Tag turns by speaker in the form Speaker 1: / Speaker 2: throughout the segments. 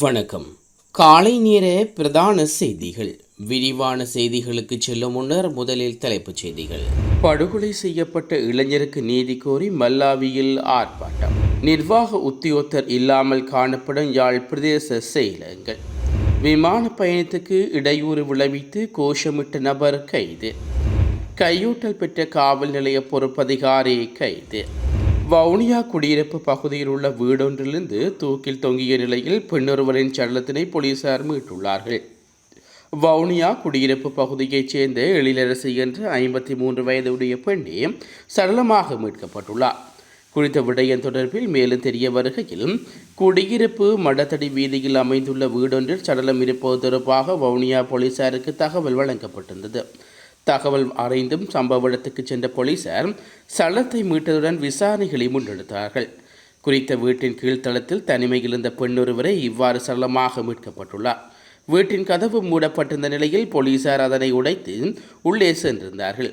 Speaker 1: வணக்கம் காலை நேர பிரதான செய்திகள் விரிவான செய்திகளுக்கு செல்லும் முன்னர் முதலில் தலைப்புச் செய்திகள் படுகொலை செய்யப்பட்ட இளைஞருக்கு நீதி கோரி மல்லாவியில் ஆர்ப்பாட்டம் நிர்வாக உத்தியோகத்தர் இல்லாமல் காணப்படும் யாழ் பிரதேச செயலங்கள் விமான பயணத்துக்கு இடையூறு விளைவித்து கோஷமிட்ட நபர் கைது கையூட்டல் பெற்ற காவல் நிலைய பொறுப்பதிகாரி கைது வவுனியா குடியிருப்பு பகுதியில் உள்ள வீடொன்றிலிருந்து தூக்கில் தொங்கிய நிலையில் பெண்ணொருவரின் சடலத்தினை போலீசார் மீட்டுள்ளார்கள் வவுனியா குடியிருப்பு பகுதியைச் சேர்ந்த எழிலரசி என்ற ஐம்பத்தி மூன்று வயதுடைய பெண்ணே சடலமாக மீட்கப்பட்டுள்ளார் குறித்த விடயம் தொடர்பில் மேலும் தெரிய வருகையில் குடியிருப்பு மடத்தடி வீதியில் அமைந்துள்ள வீடொன்றில் சடலம் இருப்பது தொடர்பாக வவுனியா போலீசாருக்கு தகவல் வழங்கப்பட்டிருந்தது தகவல் அறிந்தும் சம்பவ இடத்துக்கு சென்ற போலீசார் சலத்தை மீட்டதுடன் விசாரணைகளை முன்னெடுத்தார்கள் குறித்த வீட்டின் கீழ்த்தளத்தில் தனிமையில் இருந்த பெண்ணொருவரை இவ்வாறு சரளமாக மீட்கப்பட்டுள்ளார் வீட்டின் கதவு மூடப்பட்டிருந்த நிலையில் போலீசார் அதனை உடைத்து உள்ளே சென்றிருந்தார்கள்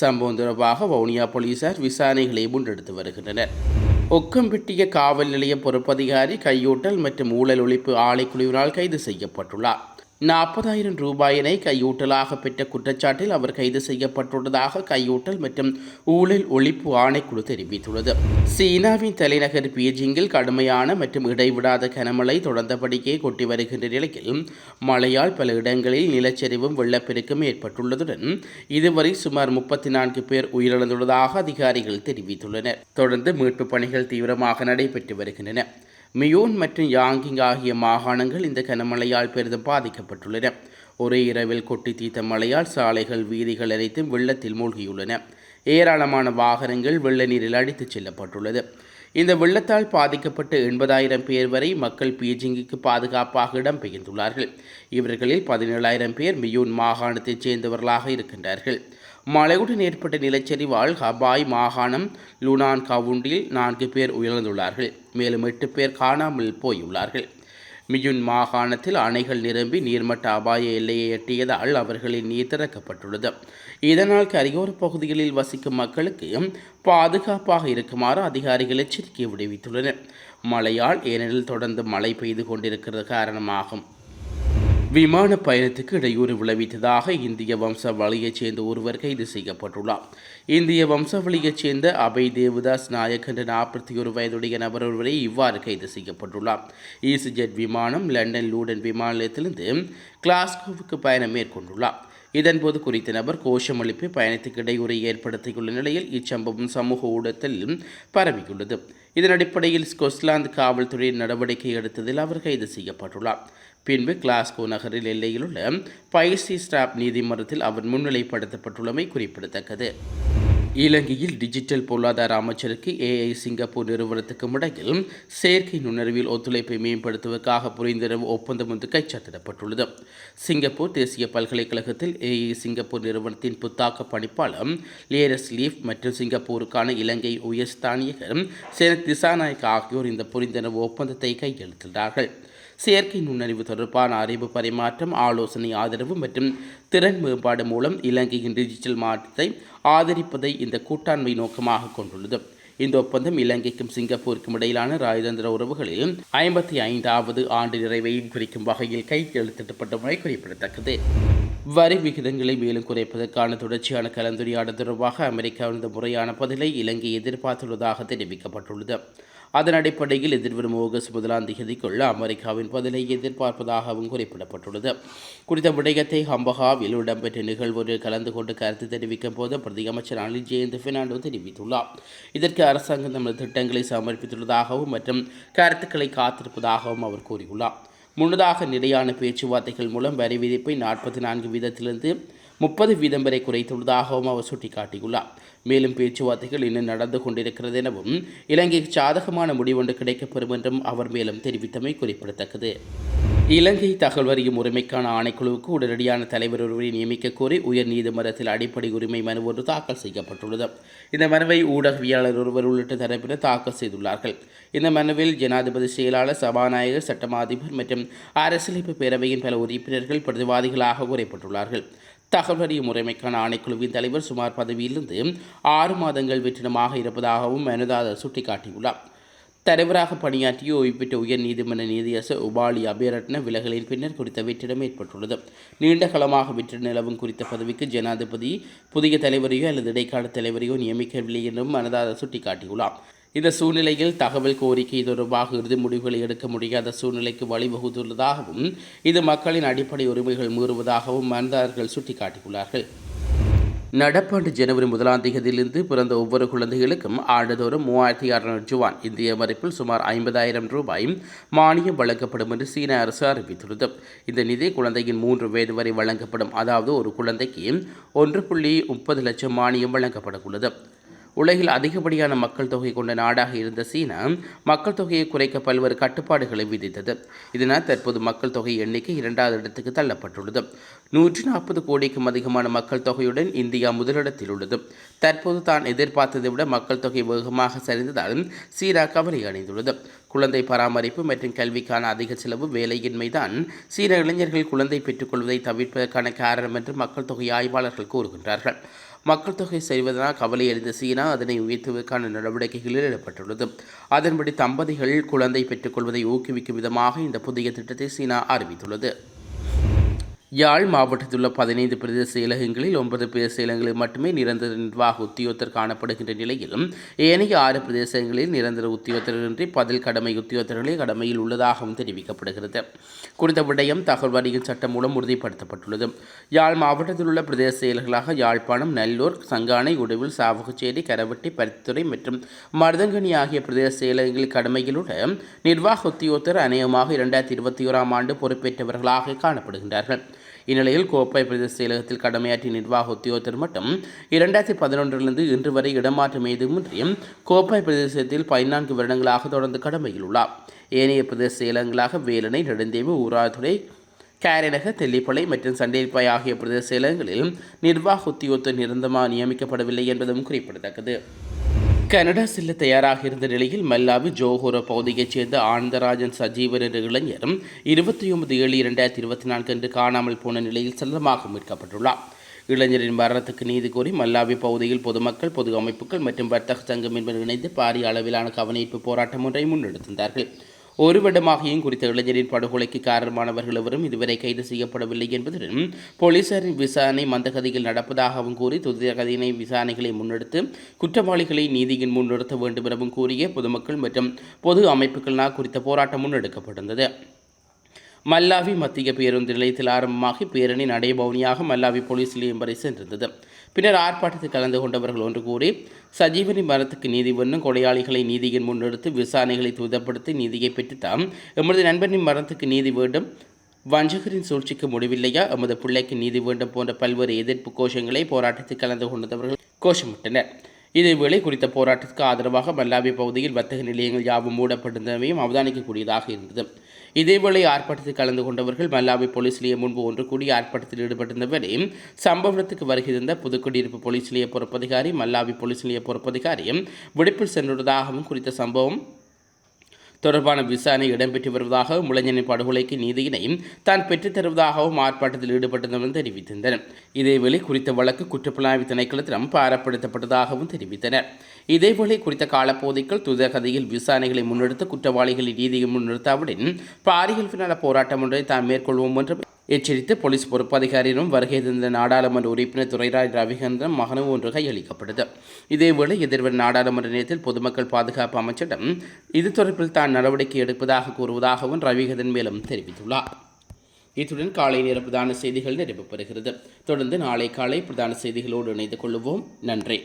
Speaker 1: சம்பவம் தொடர்பாக வவுனியா போலீசார் விசாரணைகளை முன்னெடுத்து வருகின்றனர் ஒக்கம்பெட்டிய காவல் நிலைய பொறுப்பதிகாரி கையூட்டல் மற்றும் ஊழல் ஒழிப்பு ஆணைக்குழுவினால் கைது செய்யப்பட்டுள்ளார் நாற்பதாயிரம் ரூபாயினை கையூட்டலாக பெற்ற குற்றச்சாட்டில் அவர் கைது செய்யப்பட்டுள்ளதாக கையூட்டல் மற்றும் ஊழல் ஒழிப்பு ஆணைக்குழு தெரிவித்துள்ளது சீனாவின் தலைநகர் பீஜிங்கில் கடுமையான மற்றும் இடைவிடாத கனமழை தொடர்ந்தபடியே கொட்டி வருகின்ற நிலையில் மழையால் பல இடங்களில் நிலச்சரிவும் வெள்ளப்பெருக்கும் ஏற்பட்டுள்ளதுடன் இதுவரை சுமார் முப்பத்தி நான்கு பேர் உயிரிழந்துள்ளதாக அதிகாரிகள் தெரிவித்துள்ளனர் தொடர்ந்து மீட்புப் பணிகள் தீவிரமாக நடைபெற்று வருகின்றன மியோன் மற்றும் யாங்கிங் ஆகிய மாகாணங்கள் இந்த கனமழையால் பெரிதும் பாதிக்கப்பட்டுள்ளன ஒரே இரவில் கொட்டி தீர்த்த மழையால் சாலைகள் வீதிகள் அனைத்தும் வெள்ளத்தில் மூழ்கியுள்ளன ஏராளமான வாகனங்கள் வெள்ள நீரில் அடித்துச் செல்லப்பட்டுள்ளது இந்த வெள்ளத்தால் பாதிக்கப்பட்ட எண்பதாயிரம் பேர் வரை மக்கள் பீஜிங்குக்கு பாதுகாப்பாக இடம் பெயர்ந்துள்ளார்கள் இவர்களில் பதினேழாயிரம் பேர் மியூன் மாகாணத்தைச் சேர்ந்தவர்களாக இருக்கின்றார்கள் மழையுடன் ஏற்பட்ட நிலச்சரிவால் ஹபாய் மாகாணம் லுனான் கவுண்டில் நான்கு பேர் உயர்ந்துள்ளார்கள் மேலும் எட்டு பேர் காணாமல் போயுள்ளார்கள் மியுன் மாகாணத்தில் அணைகள் நிரம்பி நீர்மட்ட அபாய எல்லையை எட்டியதால் அவர்களின் நீர் திறக்கப்பட்டுள்ளது இதனால் கரையோர பகுதிகளில் வசிக்கும் மக்களுக்கு பாதுகாப்பாக இருக்குமாறு அதிகாரிகள் எச்சரிக்கை விடுவித்துள்ளனர் மழையால் ஏனெனில் தொடர்ந்து மழை பெய்து கொண்டிருக்கிறது காரணமாகும் விமான பயணத்துக்கு இடையூறு விளைவித்ததாக இந்திய வம்சாவளியைச் சேர்ந்த ஒருவர் கைது செய்யப்பட்டுள்ளார் இந்திய வம்சாவளியைச் சேர்ந்த அபய் தேவதாஸ் நாயக் என்ற நாற்பத்தி ஒரு வயதுடைய நபர் ஒருவரை இவ்வாறு கைது செய்யப்பட்டுள்ளார் ஈசிஜெட் விமானம் லண்டன் லூடன் விமான நிலையத்திலிருந்து கிளாஸ்கோவுக்கு பயணம் மேற்கொண்டுள்ளார் இதன்போது குறித்த நபர் கோஷம் பயணத்துக்கு இடையூறை ஏற்படுத்தியுள்ள நிலையில் இச்சம்பவம் சமூக ஊடகத்தில் பரவியுள்ளது இதன் அடிப்படையில் ஸ்கொஸ்லாந்து காவல்துறையின் நடவடிக்கை எடுத்ததில் அவர் கைது செய்யப்பட்டுள்ளார் பின்பு கிளாஸ்கோ நகரில் எல்லையில் உள்ள பைசி ஸ்டாப் நீதிமன்றத்தில் அவர் முன்னிலைப்படுத்தப்பட்டுள்ளமை குறிப்பிடத்தக்கது இலங்கையில் டிஜிட்டல் பொருளாதார அமைச்சருக்கு ஏஐ சிங்கப்பூர் நிறுவனத்துக்கும் இடையில் செயற்கை நுண்ணறிவில் ஒத்துழைப்பை மேம்படுத்துவதற்காக புரிந்துணர்வு ஒப்பந்தம் ஒன்று கைச்சாத்திடப்பட்டுள்ளது சிங்கப்பூர் தேசிய பல்கலைக்கழகத்தில் ஏஐ சிங்கப்பூர் நிறுவனத்தின் புத்தாக்க பணிப்பாளர் லியரஸ் லீஃப் மற்றும் சிங்கப்பூருக்கான இலங்கை உயர்ஸ்தானியர் சேனத் திசாநாயக் ஆகியோர் இந்த புரிந்துணர்வு ஒப்பந்தத்தை கையெழுத்திட்டார்கள் செயற்கை நுண்ணறிவு தொடர்பான அறிவு பரிமாற்றம் ஆலோசனை ஆதரவு மற்றும் திறன் மேம்பாடு மூலம் இலங்கையின் டிஜிட்டல் மாற்றத்தை ஆதரிப்பதை இந்த கூட்டாண்மை நோக்கமாக கொண்டுள்ளது இந்த ஒப்பந்தம் இலங்கைக்கும் சிங்கப்பூருக்கும் இடையிலான ராஜதந்திர உறவுகளில் ஐம்பத்தி ஐந்தாவது ஆண்டு நிறைவையும் குறிக்கும் வகையில் கையெழுத்திடப்பட்டமை குறிப்பிடத்தக்கது வரி விகிதங்களை மேலும் குறைப்பதற்கான தொடர்ச்சியான கலந்துரையாடல் தொடர்பாக அமெரிக்கா முறையான பதிலை இலங்கை எதிர்பார்த்துள்ளதாக தெரிவிக்கப்பட்டுள்ளது அதன் அடிப்படையில் எதிர்வரும் ஆகஸ்ட் முதலாம் தேதிக்குள் அமெரிக்காவின் பதிலை எதிர்பார்ப்பதாகவும் குறிப்பிடப்பட்டுள்ளது குறித்த விடயத்தை ஹம்பகாவில் இடம்பெற்ற நிகழ்வொன்றில் கலந்து கொண்டு கருத்து தெரிவிக்கும் போது பிரதியமைச்சர் அனில் ஜெயந்த் பெர்னாண்டோ தெரிவித்துள்ளார் இதற்கு அரசாங்கம் தமது திட்டங்களை சமர்ப்பித்துள்ளதாகவும் மற்றும் கருத்துக்களை காத்திருப்பதாகவும் அவர் கூறியுள்ளார் முன்னதாக நிலையான பேச்சுவார்த்தைகள் மூலம் வரி விதிப்பை நாற்பத்தி நான்கு வீதத்திலிருந்து முப்பது வீதம் வரை குறைத்துள்ளதாகவும் அவர் சுட்டிக்காட்டியுள்ளார் மேலும் பேச்சுவார்த்தைகள் இன்னும் நடந்து கொண்டிருக்கிறது எனவும் இலங்கைக்கு சாதகமான முடிவொன்று கிடைக்கப்பெறும் என்றும் அவர் மேலும் தெரிவித்தமை குறிப்பிடத்தக்கது இலங்கை தகவல் அறியும் உரிமைக்கான ஆணைக்குழுவுக்கு உடனடியான தலைவர் ஒருவரை நியமிக்க கோரி உயர் நீதிமன்றத்தில் அடிப்படை உரிமை மனு ஒன்று தாக்கல் செய்யப்பட்டுள்ளது இந்த மனுவை ஊடகவியாளர் ஒருவர் உள்ளிட்ட தரப்பினர் தாக்கல் செய்துள்ளார்கள் இந்த மனுவில் ஜனாதிபதி செயலாளர் சபாநாயகர் சட்டமா அதிபர் மற்றும் அரசியலமைப்பு பேரவையின் பல உறுப்பினர்கள் பிரதிவாதிகளாக கூறப்பட்டுள்ளார்கள் தகவலறிய முறைமைக்கான ஆணைக்குழுவின் தலைவர் சுமார் பதவியிலிருந்து ஆறு மாதங்கள் வெற்றிடமாக இருப்பதாகவும் மனுதாரர் சுட்டிக்காட்டியுள்ளார் தலைவராக பணியாற்றிய ஓய்வு பெற்ற உயர் நீதிமன்ற நீதியரசர் உபாலி அபயரட்ன விலகலின் பின்னர் குறித்த வெற்றிடம் ஏற்பட்டுள்ளது நீண்ட காலமாக வெற்றி நிலவும் குறித்த பதவிக்கு ஜனாதிபதி புதிய தலைவரையோ அல்லது இடைக்கால தலைவரையோ நியமிக்கவில்லை என்றும் மனதார சுட்டிக்காட்டியுள்ளார் இந்த சூழ்நிலையில் தகவல் கோரிக்கை தொடர்பாக இறுதி முடிவுகளை எடுக்க முடியாத சூழ்நிலைக்கு வழிவகுத்துள்ளதாகவும் இது மக்களின் அடிப்படை உரிமைகள் மீறுவதாகவும் மனிதர்கள் சுட்டிக்காட்டியுள்ளார்கள் நடப்பாண்டு ஜனவரி முதலாம் தேதியிலிருந்து பிறந்த ஒவ்வொரு குழந்தைகளுக்கும் ஆண்டுதோறும் மூவாயிரத்தி அறுநூறு ஜுவான் இந்திய மதிப்பில் சுமார் ஐம்பதாயிரம் ரூபாய் மானியம் வழங்கப்படும் என்று சீன அரசு அறிவித்துள்ளது இந்த நிதி குழந்தையின் மூன்று வயது வரை வழங்கப்படும் அதாவது ஒரு குழந்தைக்கு ஒன்று புள்ளி முப்பது லட்சம் மானியம் வழங்கப்பட உள்ளது உலகில் அதிகப்படியான மக்கள் தொகை கொண்ட நாடாக இருந்த சீனா மக்கள் தொகையை குறைக்க பல்வேறு கட்டுப்பாடுகளை விதித்தது இதனால் தற்போது மக்கள் தொகை எண்ணிக்கை இரண்டாவது இடத்துக்கு தள்ளப்பட்டுள்ளது நூற்றி நாற்பது கோடிக்கும் அதிகமான மக்கள் தொகையுடன் இந்தியா முதலிடத்தில் உள்ளது தற்போது தான் எதிர்பார்த்ததை விட மக்கள் தொகை வேகமாக சரிந்ததால் சீனா கவலை அடைந்துள்ளது குழந்தை பராமரிப்பு மற்றும் கல்விக்கான அதிக செலவு வேலையின்மைதான் சீன இளைஞர்கள் குழந்தை பெற்றுக்கொள்வதை தவிர்ப்பதற்கான காரணம் என்று மக்கள் தொகை ஆய்வாளர்கள் கூறுகின்றார்கள் மக்கள் தொகை செய்வதனால் கவலை எழுந்த சீனா அதனை உயர்த்துவதற்கான நடவடிக்கைகளில் ஈடுபட்டுள்ளது அதன்படி தம்பதிகள் குழந்தை பெற்றுக்கொள்வதை ஊக்குவிக்கும் விதமாக இந்த புதிய திட்டத்தை சீனா அறிவித்துள்ளது யாழ் மாவட்டத்தில் உள்ள பதினைந்து பிரதேச செயலகங்களில் ஒன்பது பிரதேச செயலகங்களில் மட்டுமே நிரந்தர நிர்வாக உத்தியோகத்தர் காணப்படுகின்ற நிலையிலும் ஏனைய ஆறு பிரதேசங்களில் நிரந்தர உத்தியோகத்தரின்றி பதில் கடமை உத்தியோகத்தர்களே கடமையில் உள்ளதாகவும் தெரிவிக்கப்படுகிறது குறித்த விடயம் தகவல் வரியின் சட்டம் மூலம் உறுதிப்படுத்தப்பட்டுள்ளது யாழ் மாவட்டத்தில் உள்ள பிரதேச செயலர்களாக யாழ்ப்பாணம் நல்லூர் சங்கானை உடுவில் சாவகச்சேரி கரவட்டி பரித்துறை மற்றும் மருதங்கனி ஆகிய பிரதேச செயலகங்களில் கடமைகளுடன் நிர்வாக உத்தியோகத்தர் அநேகமாக இரண்டாயிரத்தி இருபத்தி ஓராம் ஆண்டு பொறுப்பேற்றவர்களாக காணப்படுகின்றார்கள் இந்நிலையில் கோப்பை பிரதேச செயலகத்தில் கடமையாற்றிய நிர்வாக உத்தியோகத்தர் மட்டும் இரண்டாயிரத்தி பதினொன்றிலிருந்து இன்று வரை இடமாற்றம் ஏதுமின்றி கோப்பை பிரதேசத்தில் பதினான்கு வருடங்களாக தொடர்ந்து கடமையில் உள்ளார் ஏனைய பிரதேச செயலகங்களாக வேலனை நெடுந்தேவு ஊராதுறை கேரளக தெல்லிப்பளை மற்றும் சண்டேல்பாய் ஆகிய பிரதேச செயலகங்களில் நிர்வாக உத்தியோகத்தர் நிரந்தமாக நியமிக்கப்படவில்லை என்பதும் குறிப்பிடத்தக்கது கனடா செல்ல தயாராக இருந்த நிலையில் மல்லாவி ஜோஹோரோ பகுதியைச் சேர்ந்த ஆனந்தராஜன் சஜீவன் என்ற இளைஞரும் இருபத்தி ஒன்பது ஏழு இரண்டாயிரத்தி இருபத்தி நான்கு அன்று காணாமல் போன நிலையில் செல்லமாக மீட்கப்பட்டுள்ளார் இளைஞரின் மரணத்துக்கு நீதி கோரி மல்லாவி பகுதியில் பொதுமக்கள் பொது அமைப்புகள் மற்றும் வர்த்தக சங்கம் என்பது இணைந்து பாரிய அளவிலான கவனிப்பு போராட்டம் ஒன்றை முன்னெடுத்திருந்தார்கள் ஒரு வருடமாகியும் குறித்த இளைஞரின் படுகொலைக்கு காரணமானவர்கள் எவரும் இதுவரை கைது செய்யப்படவில்லை என்பதுடன் போலீசாரின் விசாரணை மந்தகதியில் நடப்பதாகவும் கூறி துதிரகதியினை விசாரணைகளை முன்னெடுத்து குற்றவாளிகளை நீதியின் முன் நிறுத்த வேண்டும் எனவும் கூறிய பொதுமக்கள் மற்றும் பொது அமைப்புகளினால் குறித்த போராட்டம் முன்னெடுக்கப்பட்டிருந்தது மல்லாவி மத்திய பேருந்து நிலையத்தில் ஆரம்பமாகி பேரணி நடைபவனியாக மல்லாவி போலீஸ் நிலையம் வரை சென்றிருந்தது பின்னர் ஆர்ப்பாட்டத்தில் கலந்து கொண்டவர்கள் ஒன்று கூறி சஜீவனி மரத்துக்கு நீதி வேண்டும் கொலையாளிகளை நீதியின் முன்னெடுத்து விசாரணைகளை துதப்படுத்தி நீதியை பெற்றுத்தாம் எமது நண்பனின் மரத்துக்கு நீதி வேண்டும் வஞ்சகரின் சூழ்ச்சிக்கு முடிவில்லையா எமது பிள்ளைக்கு நீதி வேண்டும் போன்ற பல்வேறு எதிர்ப்பு கோஷங்களை போராட்டத்தில் கலந்து கொண்டவர்கள் கோஷமிட்டனர் இதேவேளை குறித்த போராட்டத்துக்கு ஆதரவாக மல்லாவி பகுதியில் வர்த்தக நிலையங்கள் யாவும் மூடப்பட்டிருந்தவையும் அவதானிக்கக்கூடியதாக இருந்தது இதேவேளை ஆர்ப்பாட்டத்தில் கலந்து கொண்டவர்கள் மல்லாவி போலீஸ் நிலையம் முன்பு ஒன்று கூடி ஆர்ப்பாட்டத்தில் ஈடுபட்டிருந்தவரை சம்பவ இடத்துக்கு வருகை புதுக்குடியிருப்பு போலீஸ் நிலைய பொறுப்பதிகாரி மல்லாவி போலீஸ் நிலைய பொறுப்பதிகாரியும் விடுப்பில் சென்றுள்ளதாகவும் குறித்த சம்பவம் தொடர்பான விசாரணை இடம்பெற்று வருவதாகவும் முளைஞனின் படுகொலைக்கு நீதியினை தான் பெற்றுத்தருவதாகவும் ஆர்ப்பாட்டத்தில் ஈடுபட்டதும் தெரிவித்திருந்தனர் இதேவேளை குறித்த வழக்கு குற்றப்புலனாய்வு திணைக்களத்திடம் பாரப்படுத்தப்பட்டதாகவும் தெரிவித்தனர் இதேவேளை குறித்த காலப்பகுதிக்குள் துதகதியில் விசாரணைகளை முன்னெடுத்து குற்றவாளிகளின் நீதியை முன்னிறுத்தாவுடன் பாரியல் போராட்டம் ஒன்றை தாம் மேற்கொள்வோம் என்றும் எச்சரித்து போலீஸ் அதிகாரியிடம் வருகை தந்த நாடாளுமன்ற உறுப்பினர் துரைராஜ் ரவிகந்தன் மகனும் ஒன்று கையளிக்கப்பட்டது இதேவேளை எதிர்வரும் நாடாளுமன்ற நேரத்தில் பொதுமக்கள் பாதுகாப்பு அமைச்சிடம் இது தொடர்பில் தான் நடவடிக்கை எடுப்பதாக கூறுவதாகவும் ரவிகந்தன் மேலும் தெரிவித்துள்ளார் இத்துடன் காலை நேர பிரதான செய்திகள் நிறைவு பெறுகிறது தொடர்ந்து நாளை காலை பிரதான செய்திகளோடு இணைந்து கொள்வோம் நன்றி